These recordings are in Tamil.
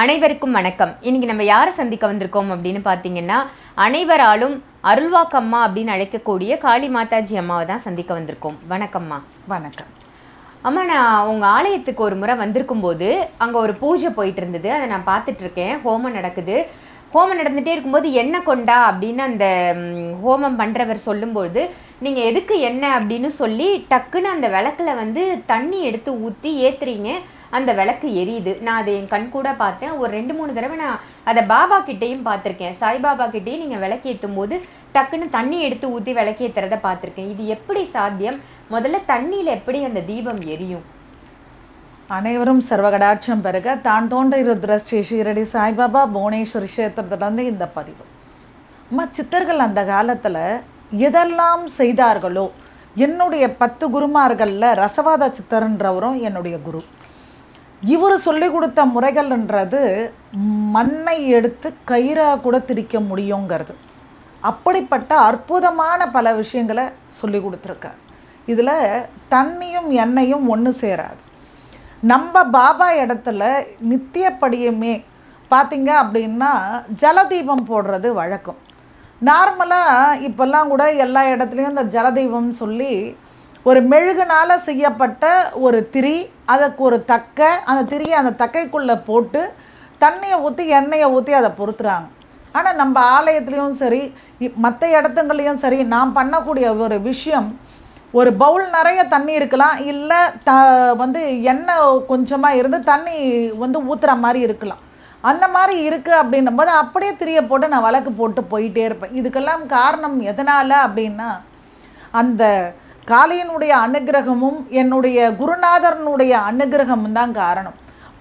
அனைவருக்கும் வணக்கம். இன்னைக்கு நம்ம யாரை சந்திக்க வந்திருக்கோம் அப்படின்னு பார்த்தீங்கன்னா அனைவராலும் அருள்வாக்கம்மா அப்படின்னு அழைக்கக்கூடிய காளி மாதாஜி அம்மாவை தான் சந்திக்க வந்திருக்கோம். வணக்கம்மா. வணக்கம். அம்மா நான் உங்கள் ஆலயத்துக்கு ஒரு முறை வந்திருக்கும் போது அங்கே ஒரு பூஜை போயிட்டு இருந்தது. அதை நான் பார்த்துட்டு இருக்கேன். ஹோமம் நடக்குது. ஹோமம் நடந்துகிட்டே இருக்கும்போது எண்ணெய் கொண்டா அப்படின்னு அந்த ஹோமம் பண்ணுறவர் சொல்லும்போது நீங்கள் எதுக்கு எண்ணெய் அப்படின்னு சொல்லி டக்குன்னு அந்த விளக்குல வந்து தண்ணி எடுத்து ஊற்றி ஏத்துறீங்க. அந்த விளக்கு எரியுது. நான் அதை என் கண் கூட பார்த்தேன். ஒரு ரெண்டு மூணு தடவை நான் அதை பாபா கிட்டேயும் பார்த்துருக்கேன். சாய்பாபா கிட்டேயும் நீங்கள் விளக்கேற்றும் போது டக்குன்னு தண்ணி எடுத்து ஊற்றி விளக்கேற்றுறத பார்த்துருக்கேன். இது எப்படி சாத்தியம்? முதல்ல தண்ணியில் எப்படி அந்த தீபம் எரியும்? அனைவரும் சர்வகடாட்சம் பெருக தான் தோன்ற ருத்ர ஸ்ரீ ஷீரடி சாய்பாபா புவனேஸ்வரி கஷேத்திரத்துலேருந்து இந்த பதிவு. அம்மா சித்தர்கள் அந்த காலத்தில் எதெல்லாம் செய்தார்களோ என்னுடைய பத்து குருமார்களில் ரசவாத சித்தர்ன்றவரும் என்னுடைய குரு. இவர் சொல்லி கொடுத்த முறைகள்ன்றது மண்ணை எடுத்து கயிறாக கூட திரிக்க முடியுங்கிறது. அப்படிப்பட்ட அற்புதமான பல விஷயங்களை சொல்லி கொடுத்துருக்கார். இதில் தண்ணியும் எண்ணெயும் ஒன்று சேராது. நம்ம பாபா இடத்துல நித்தியப்படியுமே பார்த்தீங்க அப்படின்னா ஜலதீபம் போடுறது வழக்கம். நார்மலாக இப்போல்லாம் கூட எல்லா இடத்துலையும் இந்த ஜலதீபம் சொல்லி ஒரு மெழுகுனால் செய்யப்பட்ட ஒரு திரி அதுக்கு ஒரு தக்கை அந்த திரியை அந்த தக்கைக்குள்ளே போட்டு தண்ணியை ஊற்றி எண்ணெயை ஊற்றி அதை பொறுத்துறாங்க. ஆனால் நம்ம ஆலயத்துலேயும் சரி மற்ற இடத்துங்களையும் சரி நாம் பண்ணக்கூடிய ஒரு விஷயம் ஒரு பவுல் நிறைய தண்ணி இருக்கலாம் இல்லை த வந்து எண்ணெய் கொஞ்சமாக இருந்து தண்ணி வந்து ஊற்றுற மாதிரி இருக்கலாம். அந்த மாதிரி இருக்குது அப்படின்னும் போது அப்படியே திரிய போட்டு நான் வழக்கு போட்டு போயிட்டே இருப்பேன். இதுக்கெல்லாம் காரணம் எதனால் அப்படின்னா அந்த காளியனுடைய அனுகிரகமும் என்னுடைய குருநாதரனுடைய அனுகிரகமும் தான் காரணம்.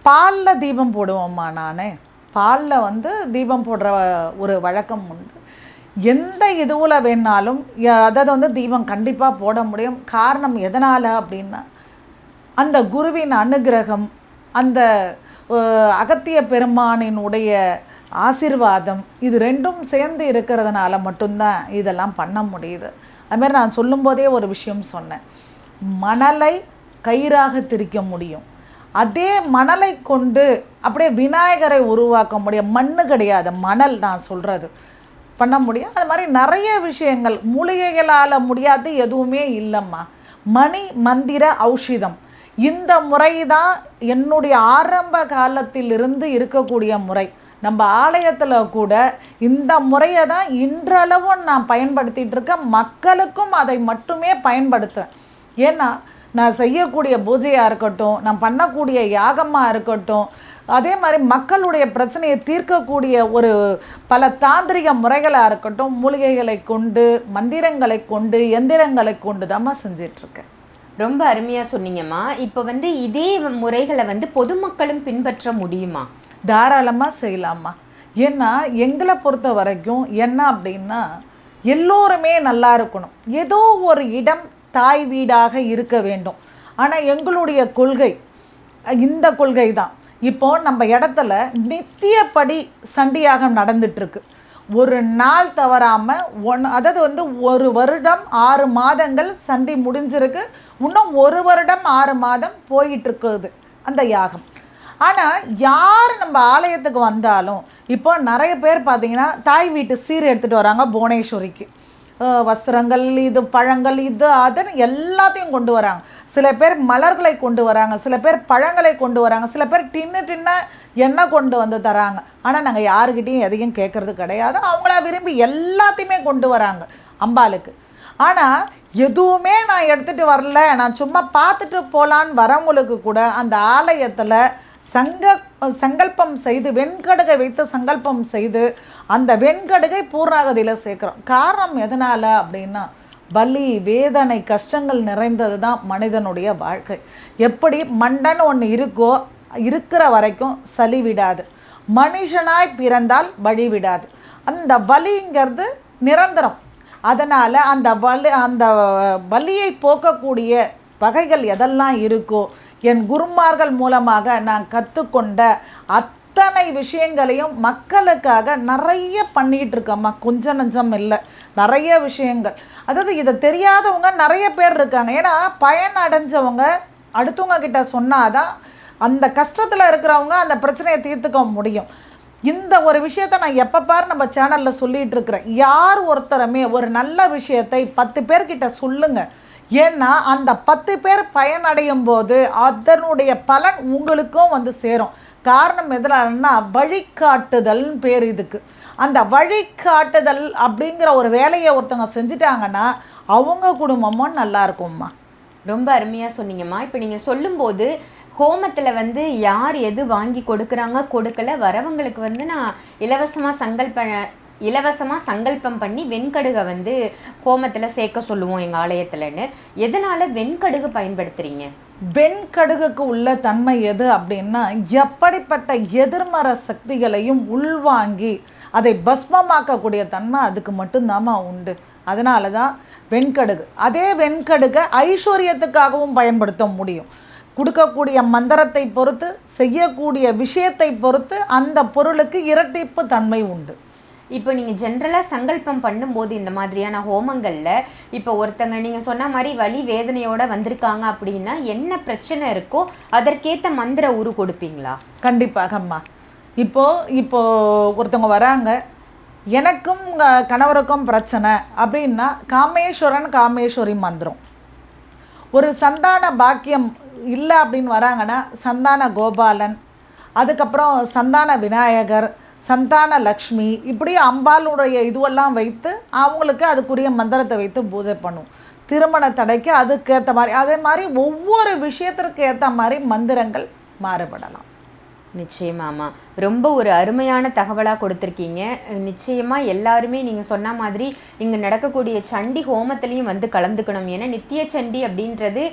பாலில் தீபம் போடுவோம்மா நான். பாலில் வந்து தீபம் போடுற ஒரு வழக்கம் உண்டு. எந்த இதுவில் வேணாலும் அதாவது வந்து தீபம் கண்டிப்பாக போட முடியும். காரணம் எதனால் அப்படின்னா அந்த குருவின் அனுகிரகம் அந்த அகத்திய பெருமானினுடைய ஆசீர்வாதம் இது ரெண்டும் சேர்ந்து இருக்கிறதுனால மட்டும்தான் இதெல்லாம் பண்ண முடியுது. அதுமாதிரி நான் சொல்லும்போதே ஒரு விஷயம் சொன்னேன். மணலை கயிறாக திரிக்க முடியும். அதே மணலை கொண்டு அப்படியே விநாயகரை உருவாக்க முடியும். மண்ணு கிடையாது மணல் நான் சொல்கிறது பண்ண முடியும். அது மாதிரி நிறைய விஷயங்கள். மூலிகைகளால் முடியாது எதுவுமே இல்லைம்மா. மணி மந்திர ஔஷதம். இந்த முறை தான் என்னுடைய ஆரம்ப காலத்திலிருந்து இருக்கக்கூடிய முறை. நம்ம ஆலயத்தில் கூட இந்த முறையை தான் இன்றளவும் நான் பயன்படுத்திகிட்டு இருக்கேன். மக்களுக்கும் அதை மட்டுமே பயன்படுத்துகிறேன் ஏன்னா நான் செய்யக்கூடிய பூஜையாக இருக்கட்டும் நான் பண்ணக்கூடிய யாகமாக இருக்கட்டும் அதே மாதிரி மக்களுடைய பிரச்சனையை தீர்க்கக்கூடிய ஒரு பல தாந்திரிக முறைகளாக இருக்கட்டும் மூலிகைகளை கொண்டு மந்திரங்களை கொண்டு எந்திரங்களை கொண்டு தான் செஞ்சிட்ருக்கேன் ரொம்ப அருமையாக சொன்னீங்கம்மா. இப்போ வந்து இதே முறைகளை வந்து பொதுமக்களும் பின்பற்ற முடியுமா? தாராளமாக செய்யலாமா ஏன்னா எங்களை பொறுத்த வரைக்கும் என்ன அப்படின்னா எல்லோருமே நல்லா இருக்கணும். ஏதோ ஒரு இடம் தாய் வீடாக இருக்க வேண்டும். ஆனால் எங்களுடைய கொள்கை இந்த கொள்கை தான் இப்போ நம்ம இடத்துல நித்தியப்படி சண்டியாகம் நடந்துட்டுருக்கு ஒரு நாள் தவறாமல் ஒன் அதாவது வந்து ஒரு வருடம் ஆறு மாதங்கள் சண்டை முடிஞ்சிருக்கு. இன்னும் ஒரு வருடம் ஆறு மாதம் போயிட்டுருக்குது அந்த யாகம். ஆனால் யார் நம்ம ஆலயத்துக்கு வந்தாலும் இப்போ நிறைய பேர் பார்த்தீங்கன்னா தாய் வீட்டு சீர் எடுத்துகிட்டு வராங்க புவனேஸ்வரிக்கு. வஸ்திரங்கள் இது பழங்கள் இது அதுன்னு எல்லாத்தையும் கொண்டு வராங்க. சில பேர் மலர்களை கொண்டு வராங்க சில பேர் பழங்களை கொண்டு வராங்க சில பேர் டின்னு டின்ன எண்ணெய் கொண்டு வந்து தராங்க. ஆனால் நாங்கள் யாருக்கிட்டையும் எதையும் கேட்குறது கிடையாது. அவங்களா விரும்பி எல்லாத்தையுமே கொண்டு வராங்க அம்பாளுக்கு. ஆனால் எதுவுமே நான் எடுத்துகிட்டு வரல. நான் சும்மா பார்த்துட்டு போகலான்னு வரவங்களுக்கு கூட அந்த ஆலயத்தில் சங்க சங்கல்பம் செய்து வெண்கடுகை வைத்து சங்கல்பம் செய்து அந்த வெண்கடுகை பூர்ணாகதியில் சேர்க்குறோம். காரணம் எதனால் அப்படின்னா வலி வேதனை கஷ்டங்கள் நிறைந்தது தான் மனிதனுடைய வாழ்க்கை. எப்படி மண்டன் ஒன்று இருக்கோ இருக்கிற வரைக்கும் சளி விடாது மனுஷனாய் பிறந்தால் வழி விடாது அந்த வலிங்கிறது நிரந்தரம். அதனால் அந்த வலி அந்த வலியை போக்கக்கூடிய வகைகள் எதெல்லாம் இருக்கோ என் குருமார்கள் மூலமாக நான் கற்றுக்கொண்ட அத்தனை விஷயங்களையும் மக்களுக்காக நிறைய பண்ணிகிட்டு இருக்கம்மா கொஞ்சம் நஞ்சம் இல்லை. நிறைய விஷயங்கள். அதாவது இதை தெரியாதவங்க நிறைய பேர் இருக்காங்க. ஏன்னா பயன் அடைஞ்சவங்க அடுத்தவங்க கிட்ட சொன்னாதான் அந்த கஷ்டத்தில் இருக்கிறவங்க அந்த பிரச்சனையை தீர்த்துக்க முடியும். இந்த ஒரு விஷயத்த நான் எப்போ பார் நம்ம சேனலில் சொல்லிகிட்டு இருக்கிறேன். யார் ஒருத்தருமே ஒரு நல்ல விஷயத்தை பத்து பேர்கிட்ட சொல்லுங்க. ஏன்னா அந்த பத்து பேர் பயனடையும் போது அதனுடைய பலன் உங்களுக்கும் வந்து சேரும். காரணம் எதுலன்னா வழிகாட்டுதல்னு பேர் இதுக்கு. அந்த வழிகாட்டுதல் அப்படிங்கிற ஒரு வேலையை ஒருத்தவங்க செஞ்சுட்டாங்கன்னா அவங்க குடும்பமும் நல்லா இருக்கும்மா ரொம்ப அருமையாக சொன்னீங்கம்மா. இப்போ நீங்கள் சொல்லும்போது ஹோமத்தில் வந்து யார் எது வாங்கி கொடுக்குறாங்க கொடுக்கல வரவங்களுக்கு வந்து நான் இலவசமாக சங்கல்ப இலவசமாக சங்கல்பம் பண்ணி வெண்கடுகை வந்து ஹோமத்தில் சேர்க்க சொல்லுவோம் எங்கள் ஆலயத்துலன்னு. எதனால் வெண்கடுகு பயன்படுத்துறீங்க? வெண்கடுகுக்கு உள்ள தன்மை எது அப்படின்னா எப்படிப்பட்ட எதிர்மறை சக்திகளையும் உள்வாங்கி அதை பஸ்மமாக்கக்கூடிய தன்மை அதுக்கு மட்டும்தாம்மா உண்டு. அதனால தான் வெண்கடுகு. அதே வெண்கடுகை ஐஸ்வர்யத்துக்காகவும் பயன்படுத்த முடியும். கொடுக்கக்கூடிய மந்திரத்தை பொறுத்து செய்யக்கூடிய விஷயத்தை பொறுத்து அந்த பொருளுக்கு இரட்டிப்பு தன்மை உண்டு. இப்போ நீங்கள் ஜென்ரலாக சங்கல்பம் பண்ணும்போது இந்த மாதிரியான ஹோமங்களில் இப்போ ஒருத்தங்க நீங்கள் சொன்ன மாதிரி வலி வேதனையோட வந்திருக்காங்க அப்படின்னா என்ன பிரச்சனை இருக்கோ அதற்கேற்ற மந்திர உரு கொடுப்பீங்களா? கண்டிப்பாகம்மா. இப்போ இப்போ ஒருத்தவங்க வராங்க எனக்கும் கணவருக்கும் பிரச்சனை அப்படின்னா காமேஸ்வரன் காமேஸ்வரி மந்திரம். ஒரு சந்தான பாக்கியம் இல்லை அப்படின்னு வராங்கன்னா சந்தான கோபாலன் அதுக்கப்புறம் சந்தான விநாயகர் சந்தான லக்ஷ்மி இப்படி அம்பாளுடைய இதுவெல்லாம் வைத்து அவங்களுக்கு அதுக்குரிய மந்திரத்தை வைத்து பூஜை பண்ணும். திருமண தடைக்கு அதுக்கேற்ற மாதிரி அதே மாதிரி ஒவ்வொரு விஷயத்திற்கு ஏற்ற மாதிரி மந்திரங்கள் மாறுபடலாம். நிச்சயமாமா ரொம்ப ஒரு அருமையான தகவலாக கொடுத்துருக்கீங்க. நிச்சயமாக எல்லாருமே நீங்கள் சொன்ன மாதிரி இங்கே நடக்கக்கூடிய சண்டி ஹோமத்துலேயும் வந்து கலந்துக்கணும். ஏன்னா நித்திய சண்டி அப்படின்றது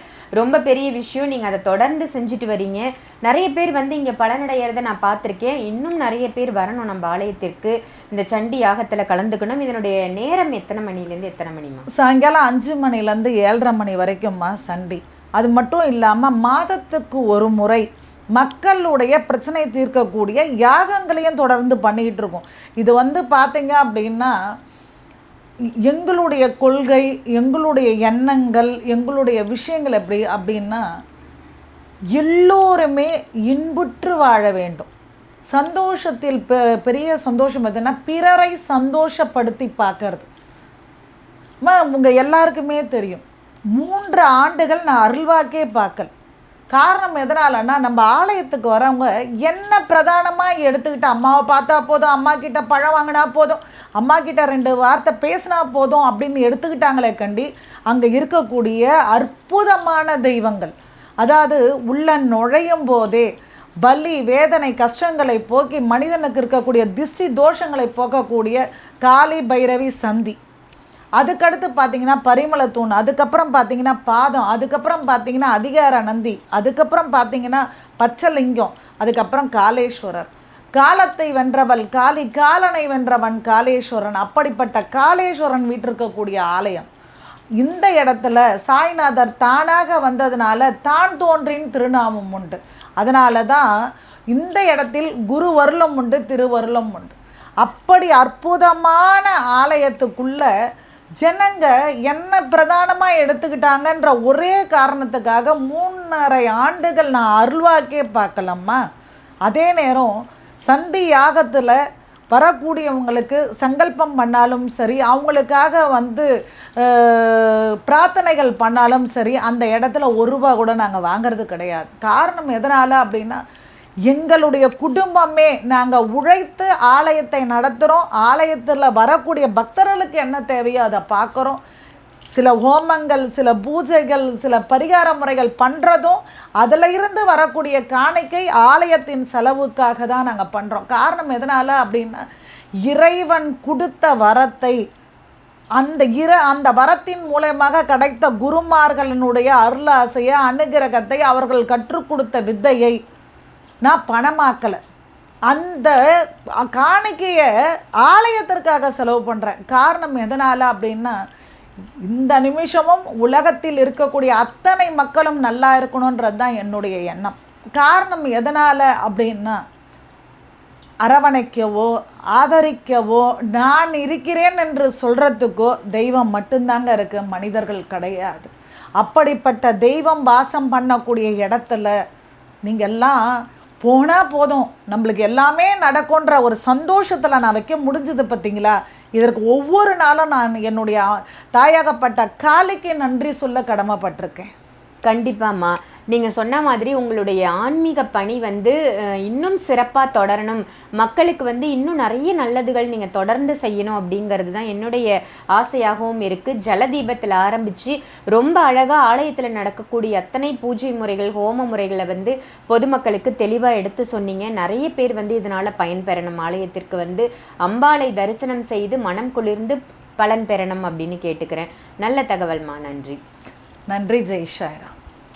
ரொம்ப பெரிய விஷயம். நீங்கள் அதை தொடர்ந்து செஞ்சுட்டு வரீங்க. நிறைய பேர் வந்து இங்கே பலனடைகிறத நான் பார்த்துருக்கேன். இன்னும் நிறைய பேர் வரணும் நம்ம ஆலயத்திற்கு. இந்த சண்டி யாகத்தில் கலந்துக்கணும். இதனுடைய நேரம் எத்தனை மணிலேருந்து எத்தனை மணிமா சாயங்காலம் அஞ்சு மணிலேருந்து ஏழரை மணி வரைக்கும்மா சண்டி. அது மட்டும் இல்லாமல் மாதத்துக்கு ஒரு முறை மக்களுடைய பிரச்சனை தீர்க்கக்கூடிய யாகங்களையும் தொடர்ந்து பண்ணிக்கிட்டு இருக்கோம். இது வந்து பார்த்தீங்க அப்படின்னா எங்களுடைய கொள்கை எங்களுடைய எண்ணங்கள் எங்களுடைய விஷயங்கள் எப்படி அப்படின்னா எல்லோருமே இன்புற்று வாழ வேண்டும். சந்தோஷத்தில் பெ- பெரிய சந்தோஷம் பார்த்தீங்கன்னா பிறரை சந்தோஷப்படுத்தி பார்க்கறது. உங்கள் எல்லாருக்குமே தெரியும். மூன்று ஆண்டுகள் நான் அருள்வாக்கே பார்க்கல. காரணம் எதனாலன்னா நம்ம ஆலயத்துக்கு வரவங்க என்ன பிரதானமாக எடுத்துக்கிட்டு அம்மாவை பார்த்தா போதும் அம்மா கிட்ட பழம் வாங்கினா போதும் அம்மா கிட்ட ரெண்டு வார்த்தை பேசினா போதும் அப்படின்னு எடுத்துக்கிட்டாங்களே கண்டி அங்கே இருக்கக்கூடிய அற்புதமான தெய்வங்கள். அதாவது உள்ள நுழையும் போதே பலி வேதனை கஷ்டங்களை போக்கி மனிதனுக்கு இருக்கக்கூடிய திஷ்டி தோஷங்களை போக்கக்கூடிய காளி பைரவி சந்தி. அதுக்கடுத்து பார்த்தீங்கன்னா பரிமளத்தூண் அதுக்கப்புறம் பார்த்தீங்கன்னா பாதம் அதுக்கப்புறம் பார்த்தீங்கன்னா அதிகார நந்தி அதுக்கப்புறம் பார்த்தீங்கன்னா பச்சலிங்கம் அதுக்கப்புறம் காளேஸ்வரர். காலத்தை வென்றவள் காளி காலனை வென்றவன் காளேஸ்வரன் அப்படிப்பட்ட காளேஸ்வரன் வீட்டிருக்கக்கூடிய ஆலயம். இந்த இடத்துல சாய்நாதர் தானாக வந்ததுனால தான் தோன்றின் திருநாமம் உண்டு. அதனால தான் இந்த இடத்தில் குரு வருளம் உண்டு திருவருளம் உண்டு. அப்படி அற்புதமான ஆலயத்துக்குள்ள ஜனங்க என்ன பிரதானமாக எடுத்துக்கிட்டாங்கன்ற ஒரே காரணத்துக்காக மூணரை ஆண்டுகள் நான் அருள்வாக்கே பார்க்கலாமா அதே நேரம் சண்டி யாகத்தில் வரக்கூடியவங்களுக்கு சங்கல்பம் பண்ணாலும் சரி அவங்களுக்காக வந்து பிரார்த்தனைகள் பண்ணாலும் சரி அந்த இடத்துல ஒரு ரூபா கூட நாங்கள் வாங்குறது கிடையாது. காரணம் எதனால் அப்படின்னா எங்களுடைய குடும்பமே நாங்கள் உழைத்து ஆலயத்தை நடத்துகிறோம் ஆலயத்தில் வரக்கூடிய பக்தர்களுக்கு என்ன தேவையோ அதை பார்க்குறோம். சில ஹோமங்கள் சில பூஜைகள் சில பரிகார முறைகள் பண்ணுறதும் அதில் இருந்து வரக்கூடிய காணிக்கை ஆலயத்தின் செலவுக்காக தான் நாங்கள் பண்ணுறோம் காரணம் எதனால் அப்படின்னா இறைவன் கொடுத்த வரத்தை அந்த இர அந்த வரத்தின் மூலயமாக கிடைத்த குருமார்களினுடைய அருளாசையை அனுகிரகத்தை அவர்கள் கற்றுக் கொடுத்த வித்தையை நான் பணமாக்கலை. அந்த காணிக்கையை ஆலயத்திற்காக செலவு பண்ணுறேன் காரணம் எதனால் அப்படின்னா இந்த நிமிஷமும் உலகத்தில் இருக்கக்கூடிய அத்தனை மக்களும் நல்லா இருக்கணுன்றது தான் என்னுடைய எண்ணம். காரணம் எதனால் அப்படின்னா அரவணைக்கவோ ஆதரிக்கவோ நான் இருக்கிறேன் என்று சொல்கிறதுக்கோ தெய்வம் மட்டும்தாங்க இருக்கு மனிதர்கள் கிடையாது. அப்படிப்பட்ட தெய்வம் வாசம் பண்ணக்கூடிய இடத்துல நீங்கள் எல்லாம் போனால் போதும். நம்மளுக்கு எல்லாமே நடக்கும்ன்ற ஒரு சந்தோஷத்தில் நான் வைக்க முடிஞ்சது பார்த்தீங்களா இதற்கு ஒவ்வொரு நாளும் நான் என்னுடைய தாயாகப்பட்ட காலைக்கு நன்றி சொல்ல கடமைப்பட்டிருக்கேன். கண்டிப்பாம்மா. நீங்கள் சொன்ன மாதிரி உங்களுடைய ஆன்மீக பணி வந்து இன்னும் சிறப்பாக தொடரணும். மக்களுக்கு வந்து இன்னும் நிறைய நல்லதுகள் நீங்கள் தொடர்ந்து செய்யணும் அப்படிங்கிறது தான் என்னுடைய ஆசையாகவும் இருக்குது ஜலதீபத்தில் ஆரம்பித்து ரொம்ப அழகாக ஆலயத்தில் நடக்கக்கூடிய அத்தனை பூஜை முறைகள் ஹோம முறைகளை வந்து பொதுமக்களுக்கு தெளிவாக எடுத்து சொன்னீங்க. நிறைய பேர் வந்து இதனால் பயன்பெறணும் ஆலயத்திற்கு வந்து அம்பாளை தரிசனம் செய்து மனம் குளிர்ந்து பலன் பெறணும் அப்படின்னு கேட்டுக்கிறேன். நல்ல தகவல்மா. நன்றி. நன்றி ஜெய் ஷாய்ராம்